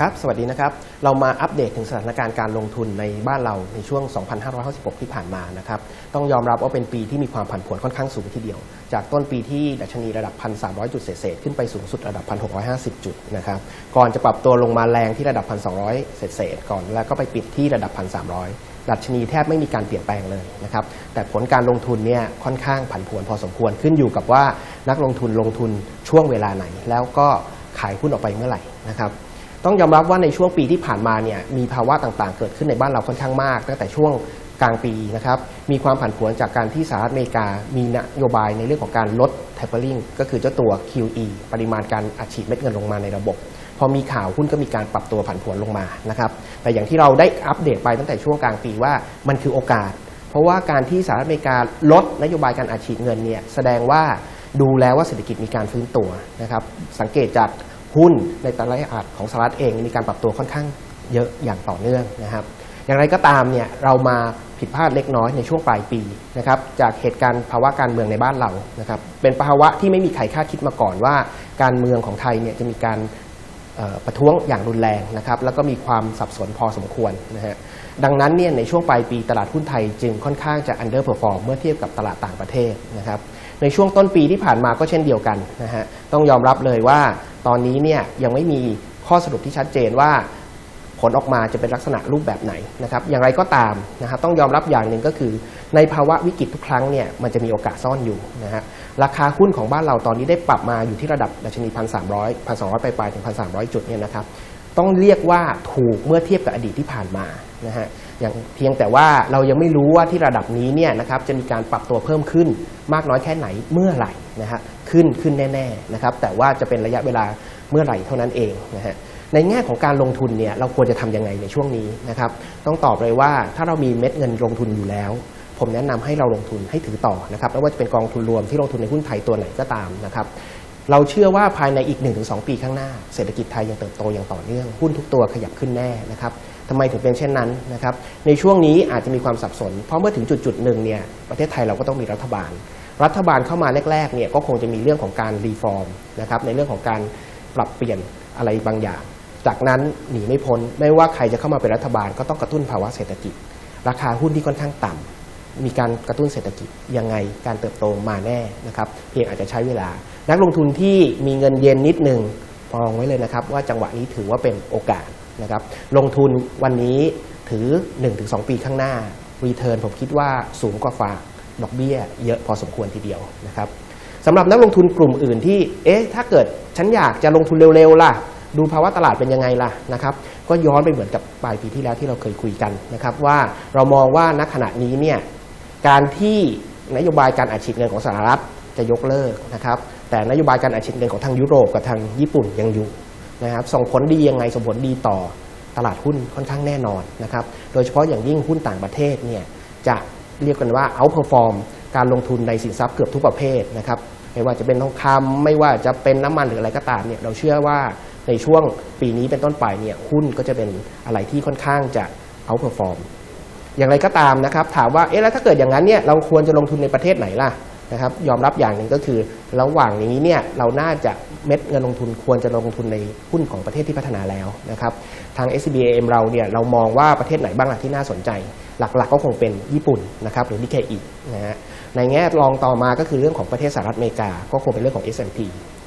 ครับ สวัสดีนะครับ เรามาอัปเดตถึงสถานการณ์การลงทุนในบ้านเราในช่วง 2566ที่ผ่านมานะครับ ต้องยอมรับว่าเป็นปีที่มีความผันผวนค่อนข้างสูงทีเดียว จากต้นปีที่ดัชนีระดับ 1,300 จุดเศษขึ้นไปสูงสุดระดับ 1,650 จุดนะครับ ก่อนจะปรับตัวลงมาแรงที่ระดับ 1,200 เศษก่อน แล้วก็ไปปิดที่ระดับ 1,300ดัชนีแทบไม่มีการเปลี่ยนแปลงเลยนะครับ แต่ผลการลงทุนเนี่ยค่อนข้างผันผวนพอสมควรขึ้นอยู่กับว่านักลงทุนลงทุนช่วงเวลาไหน แล้วก็ขายหุ้นออกไปเมื่อไหร่นะครับ ต้องยอมรับว่าในช่วงปีที่ผ่านมาเนี่ยมีภาวะต่างๆ เกิดขึ้นในบ้านเราค่อนข้างมาก ตั้งแต่ช่วงกลางปีนะครับมีความผันผวนจากการที่สหรัฐอเมริกา มีนโยบายในเรื่องของการลด tapering ก็คือเจ้าตัว QE ปริมาณการอัดฉีดเม็ดเงินลงมาในระบบ พอมีข่าวหุ้นก็มีการปรับตัวผันผวนลงมานะครับแต่อย่างที่เราได้อัปเดตไปตั้งแต่ช่วงกลางปีว่ามันคือโอกาส เพราะว่าการที่สหรัฐอเมริกาลดนโยบายการอัดฉีดเงินเนี่ยแสดงว่าดูแล้วว่าเศรษฐกิจมีการฟื้นตัวนะครับสังเกตจาก หุ้นในตลาดอัดของสหรัฐเองมีการปรับตัวค่อนข้างเยอะอย่างต่อเนื่องนะครับอย่างไรก็ตามเนี่ยเรามาผิดพลาดเล็กน้อยในช่วงปลายปีนะครับจากเหตุการณ์ภาวะการเมืองในบ้านเรานะครับเป็นภาวะที่ไม่มีใครคาดคิดมาก่อนว่า การเมืองของไทยเนี่ยจะมีการประท้วงอย่างรุนแรงนะครับแล้วก็มีความสับสนพอสมควรนะฮะดังนั้นเนี่ยในช่วงปลายปีตลาดหุ้นไทยจึงค่อนข้างจะ underperform เมื่อเทียบกับตลาดต่างประเทศนะครับในช่วงต้นปีที่ผ่านมาก็เช่นเดียวกันนะฮะต้องยอมรับเลยว่า ตอนนี้เนี่ยยังไม่มีข้อสรุปที่ชัดเจนว่าผลออกมาจะเป็นลักษณะรูปแบบไหนนะครับ อย่างไรก็ตามนะครับต้องยอมรับอย่างหนึ่งก็คือ ในภาวะวิกฤตทุกครั้งเนี่ยมันจะมีโอกาสซ่อนอยู่นะฮะราคาหุ้นของบ้านเราตอนนี้ได้ปรับมาอยู่ที่ระดับดัชนีพันสามร้อยพันสองร้อยปลายๆถึงพันสามร้อยจุดเนี่ยนะครับต้องเรียกว่าถูกเมื่อเทียบกับอดีตที่ผ่านมานะฮะอย่างเพียงแต่ว่าเรายังไม่รู้ว่าที่ระดับนี้เนี่ยนะครับจะมีการปรับตัวเพิ่มขึ้นมากน้อยแค่ไหนเมื่อไหร่ นะฮะขึ้นขึ้นแน่ๆนะครับแต่ว่าจะเป็นระยะเวลาเมื่อไหร่เท่านั้นเองนะฮะในแง่ของการลงทุนเนี่ยเราควรจะทำยังไงในช่วงนี้นะครับต้องตอบเลยว่าถ้าเรามีเม็ดเงินลงทุนอยู่แล้ว ผมแนะนำให้เราลงทุนให้ถือต่อนะครับไม่ว่าจะเป็นกองทุนรวมที่ลงทุนในหุ้นไทยตัวไหนก็ตามนะครับเราเชื่อว่าภายในอีก 1-2 ปีข้างหน้า เศรษฐกิจไทยยังเติบโตอย่างต่อเนื่อง หุ้นทุกตัวขยับขึ้นแน่นะครับทำไมถึงเป็นเช่นนั้นนะครับในช่วงนี้อาจจะมีความสับสน เพราะเมื่อถึงจุดจุดหนึ่งเนี่ยประเทศไทยเราก็ต้องมีรัฐบาล รัฐบาลเข้ามาแรกๆเนี่ยก็คงจะมีเรื่องของการรีฟอร์มนะครับในเรื่องของการปรับเปลี่ยนอะไรบางอย่าง จากนั้นหนีไม่พ้นไม่ว่าใครจะเข้ามาเป็นรัฐบาลก็ต้องกระตุ้นภาวะเศรษฐกิจ ราคาหุ้นที่ค่อนข้างต่ำมีการกระตุ้นเศรษฐกิจยังไงการเติบโตมาแน่นะครับเพียงอาจจะใช้เวลา นักลงทุนที่มีเงินเย็นนิดหนึ่งมองไว้เลยนะครับว่าจังหวะนี้ถือว่าเป็นโอกาสนะครับลงทุนวันนี้ถือ 1-2 ปีข้างหน้ารีเทิร์นผมคิดว่าสูงกว่าฝาก ดอกเบี้ยเยอะพอสมควรทีเดียวนะครับสำหรับนักลงทุนกลุ่มอื่นที่ เอ๊ะ ถ้าเกิดฉันอยากจะลงทุนเร็วๆล่ะ ดูภาวะตลาดเป็นยังไงล่ะนะครับ ก็ย้อนไปเหมือนกับปลายปีที่แล้วที่เราเคยคุยกันนะครับว่าเรามองว่าณขณะนี้เนี่ยการที่นโยบายการอัดฉีดเงินของสหรัฐจะยกเลิกนะครับ แต่นโยบายการอัดฉีดเงินของทางยุโรปกับทางญี่ปุ่นยังอยู่นะครับส่งผลดียังไงส่งผลดีต่อตลาดหุ้นค่อนข้างแน่นอนนะครับ โดยเฉพาะอย่างยิ่งหุ้นต่างประเทศเนี่ยจะ เรียกกันว่าเอาเพอร์ฟอร์มการลงทุนในสินทรัพย์เกือบทุกประเภทนะครับไม่ว่าจะเป็นทองคำไม่ว่าจะเป็นน้ำมันหรืออะไรก็ตามเนี่ยเราเชื่อว่าในช่วงปีนี้เป็นต้นไปเนี่ยหุ้นก็จะเป็นอะไรที่ค่อนข้างจะเอาเพอร์ฟอร์มอย่างไรก็ตามนะครับ ถามว่าเอ๊ะแล้วถ้าเกิดอย่างนั้นเนี่ยเราควรจะลงทุนในประเทศไหนล่ะ นะครับยอมรับอย่างหนึ่งก็คือ ระหว่างนี้เนี่ยเราน่าจะเม็ดเงินลงทุนควรจะลงทุนในหุ้นของประเทศที่พัฒนาแล้วนะครับทาง SBAM เราเนี่ยเรามองว่าประเทศไหนบ้างล่ะที่น่าสนใจ หลักๆก็คงเป็นญี่ปุ่นนะครับหรือนิเคอินะฮะในแง่รองต่อมาก็คือเรื่องของประเทศสหรัฐอเมริกา ก็คงเป็นเรื่องของ S&P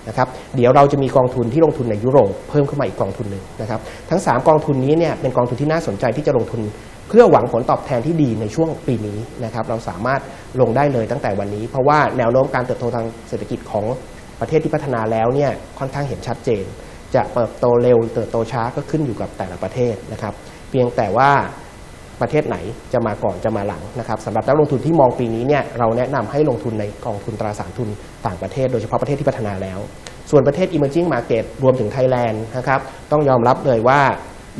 นะครับเดี๋ยวเราจะมีกองทุนที่ลงทุนในยุโรปเพิ่มขึ้นมาอีกกองทุนหนึ่งนะครับทั้ง 3 กองทุนนี้เนี่ยเป็นกองทุนที่น่าสนใจที่จะลงทุน เพื่อหวังผลตอบแทนที่ดีในช่วงปีนี้นะครับเราสามารถลงได้เลยตั้งแต่วันนี้ เพราะว่าแนวโน้มการเติบโตทางเศรษฐกิจของประเทศที่พัฒนาแล้วเนี่ยค่อนข้างเห็นชัดเจน จะเติบโตเร็วเติบโตช้าก็ขึ้นอยู่กับแต่ละประเทศนะครับ เพียงแต่ว่าประเทศไหนจะมาก่อนจะมาหลังนะครับสำหรับนักลงทุนที่มองปีนี้เนี่ยเราแนะนำให้ลงทุนในกองทุนตราสารทุนต่างประเทศ โดยเฉพาะประเทศที่พัฒนาแล้ว ส่วนประเทศ emerging market รวมถึงไทยแลนด์นะครับต้องยอมรับเลยว่า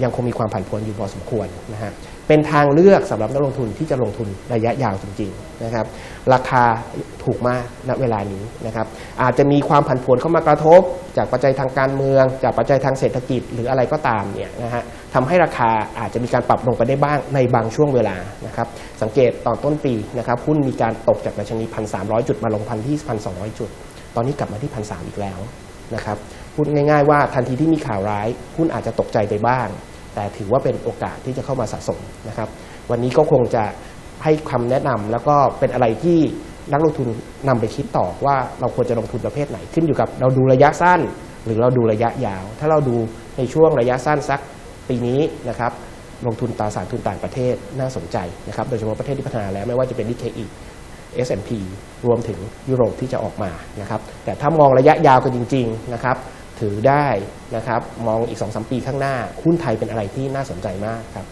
ยังคงมีความผันผวนอยู่พอสมควรนะฮะเป็นทางเลือกสำหรับนักลงทุนที่จะลงทุนระยะยาวจริงๆนะครับ ราคาถูกมากณเวลานี้นะครับ อาจจะมีความผันผวนเข้ามากระทบ จากปัจจัยทางการเมือง จากปัจจัยทางเศรษฐกิจหรืออะไรก็ตามเนี่ยนะฮะทำให้ราคาอาจจะมีการปรับลงไปได้บ้างในบางช่วงเวลานะครับ สังเกตตอนต้นปีนะครับหุ้นมีการตกจากดัชนีพันสามจุดมาลงพันที่พันสองจุด ตอนนี้กลับมาที่พันสอีกแล้วนะครับ พูดง่าย ๆ ว่าทันทีที่มีข่าวร้ายหุ้นอาจจะตกใจไปบ้าง แต่ถือว่าเป็นโอกาสที่จะเข้ามาสะสมนะครับ วันนี้ก็คงจะให้คำแนะนำแล้วก็เป็นอะไรที่นักลงทุนนำไปคิดต่อว่าเราควรจะลงทุนประเภทไหนขึ้นอยู่กับ เราดูระยะสั้น หรือเราดูระยะยาว ถ้าเราดูในช่วงระยะสั้นสักปีนี้นะครับลงทุนตราสารทุนต่างประเทศน่าสนใจนะครับโดยเฉพาะประเทศที่พัฒนาแล้วไม่ว่าจะเป็นนิเคอี S&P รวมถึงยุโรปที่จะออกมานะครับแต่ถ้ามองระยะยาวกันจริงๆนะครับ ถือได้นะครับมองอีก2-3ปีข้างหน้าหุ้นไทยเป็นอะไรที่น่าสนใจมากครับ